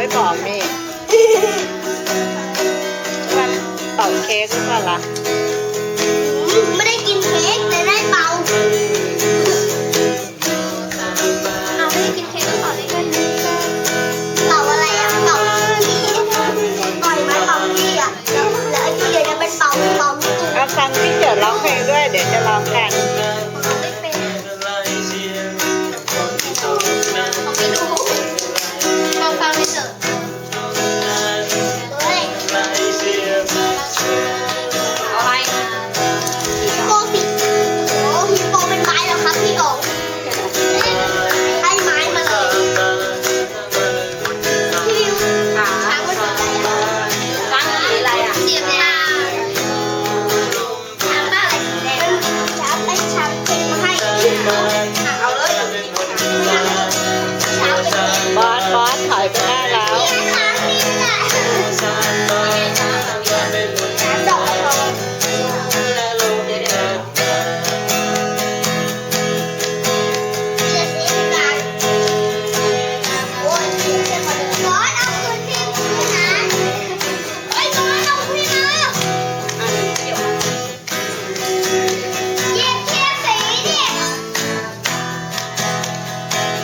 ไม่บอกนี่วันเป่าเค้กหรือเปล่าล่ะ ไม่ได้กินเค้ก Amen. mind.